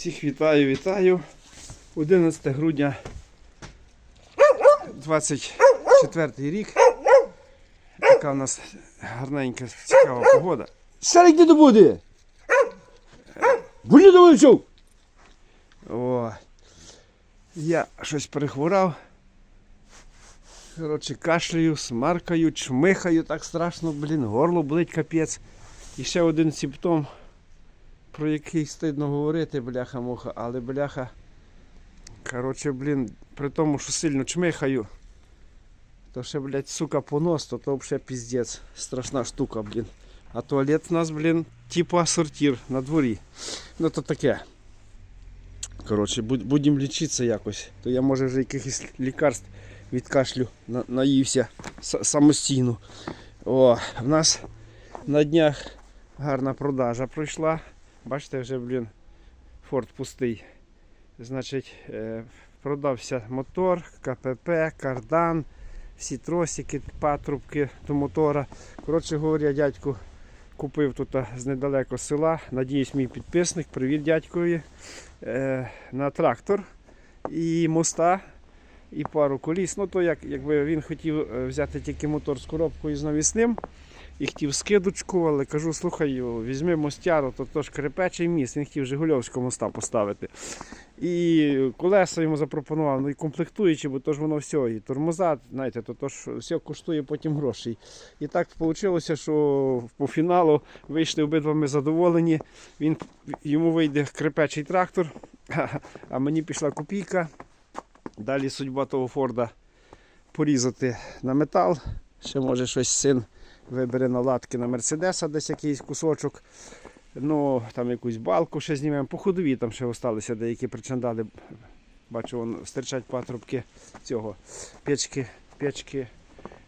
Всіх вітаю, вітаю. 11 грудня 24 рік. Така у нас гарненька, цікава погода. Старик де буде? Гулі до вивчив! О, я щось перехворав. Коротше, кашляю, смаркаю, чмихаю так страшно, блін, горло болить капець. І ще один симптом, про який стидно говорити, бляха-муха, але бляха. Коротше, блін, при тому, що сильно чмихаю, то ще, блядь, сука, понос, то то взагалі піздець. Страшна штука, блін. А туалет у нас, блін, типа сортир на дворі. Ну то таке. Коротше, будемо лічитися якось. То я може вже якихось лікарств від кашлю на- наївся самостійно. О, в нас на днях гарна продажа пройшла. Бачите, вже, блін, форт пустий. Значить, е, продався мотор, КПП, кардан, всі тросики, патрубки до мотора. Коротше говоря, дядьку купив тут з недалеко села. Надіюсь, мій підписник. Привіт дядькові. Е, на трактор і моста, і пару коліс. Ну, то як, якби він хотів е, взяти тільки мотор з коробкою з навісним і хотів скидочку, але кажу, слухай, візьми мостяру, то то ж крепечий міст, він хотів Жигульовського моста поставити. І колеса йому запропонував, ну і комплектуючи, бо то ж воно все, і тормоза, знаєте, то, то ж все коштує потім грошей. І так вийшло, що по фіналу вийшли обидва ми задоволені. Він, йому вийде крепечий трактор, а мені пішла копійка. Далі судьба того Форда порізати на метал. Ще може щось син вибере наладки на Мерседеса, десь якийсь кусочок. Ну, там якусь балку ще знімемо. По ходові там ще залишилися деякі причандали. Бачу, вон стирчать патрубки цього. Печки, печки,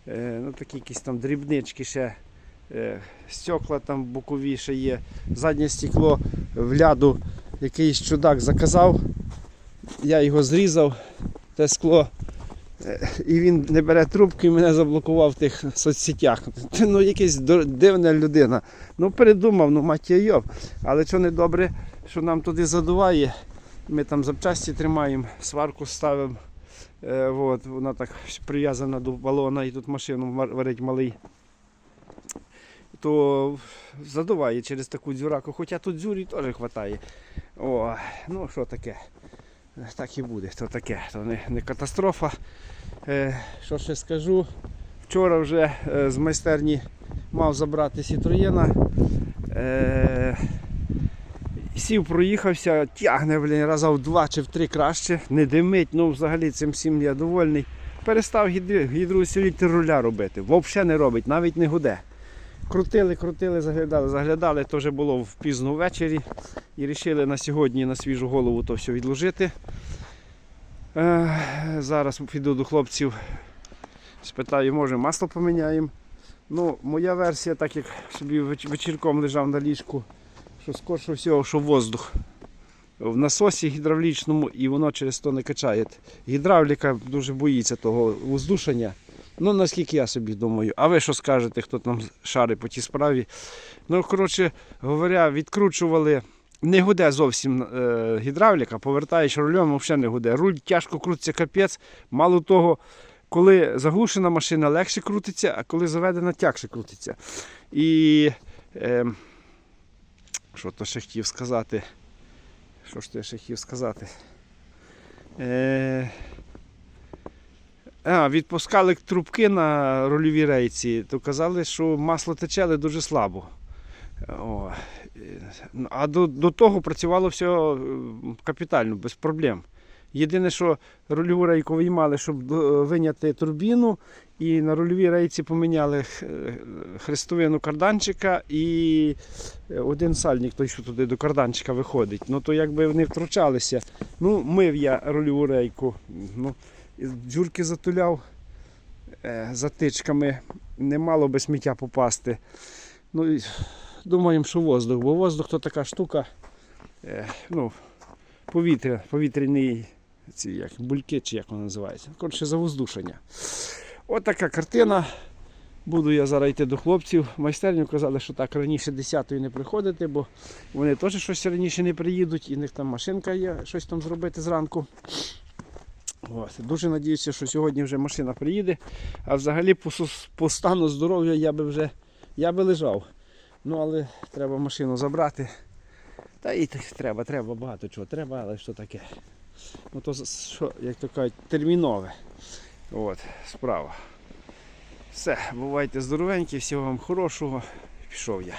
е, ну такі якісь там дрібнички ще. Е, стекла там бокові ще є. Заднє стекло в ляду якийсь чудак заказав. Я його зрізав, те скло. Е, І він не бере трубку і мене заблокував в тих соцсетях. Ну, якась дивна людина. Ну, передумав, ну мать. Але що не добре, що нам туди задуває. Ми там запчасті тримаємо, сварку ставимо. Е, от, вона так прив'язана до балона і тут машину варить малий. То задуває через таку дзюраку, хоча тут дзюрі теж вистачає. О, ну що таке? Так і буде, то таке, то не, не катастрофа. Е, що ще скажу? Вчора вже е, з майстерні мав забрати Сітроєна. Е, сів, проїхався, тягне блін, раза в два чи в три краще, не димить, ну взагалі цим всім я довольний. Перестав гідри- руля робити. Взагалі не робить, навіть не гуде. Крутили, крутили, заглядали, заглядали, то вже було в пізно ввечері. І вирішили на сьогодні на свіжу голову то все відложити. Е, зараз піду до хлопців, спитаю, може масло поміняємо. Ну, моя версія, так як собі вечірком лежав на ліжку, що скорше всього, що воздух в насосі гідравлічному і воно через то не качає. Гідравліка дуже боїться того воздушання. Ну, наскільки я собі думаю. А ви що скажете, хто там шарить по тій справі? Ну, коротше говоря, відкручували. Не гуде зовсім е, гідравліка, повертаєш рулем, взагалі не гуде. Руль тяжко крутиться капець. Мало того, коли заглушена машина легше крутиться, а коли заведена, тягше крутиться. І е, що то ще хотів сказати? Що ж то я ще хотів сказати? Е, а, відпускали трубки на рульовій рейці, то казали, що масло тече, але дуже слабо. О, е, а до, до того працювало все е, капітально, без проблем. Єдине, що рульову рейку виймали, щоб виняти турбіну, і на рульовій рейці поміняли е, хрестовину карданчика і е, один сальник, той, що туди до карданчика виходить. Ну то якби вони втручалися. Ну, мив я рульову рейку. Ну, і дзюрки затуляв е, затичками, не мало би сміття попасти. Ну, думаємо, що воздух, бо воздух то така штука, е, ну, повітря, повітряний ці як, бульки, чи як воно називається. Коротше, завоздушення. От така картина. Буду я зараз йти до хлопців. Майстерню казали, що так раніше 10-ї не приходити, бо вони теж щось раніше не приїдуть, і в них там машинка є, щось там зробити зранку. От. Дуже надіюся, що сьогодні вже машина приїде. А взагалі по, по стану здоров'я я би вже я би лежав. Ну, але треба машину забрати. Та і так треба, треба, багато чого треба, але що таке. Ну то що, як то кажуть, термінове. От, справа. Все, бувайте здоровенькі, всього вам хорошого. Пішов я.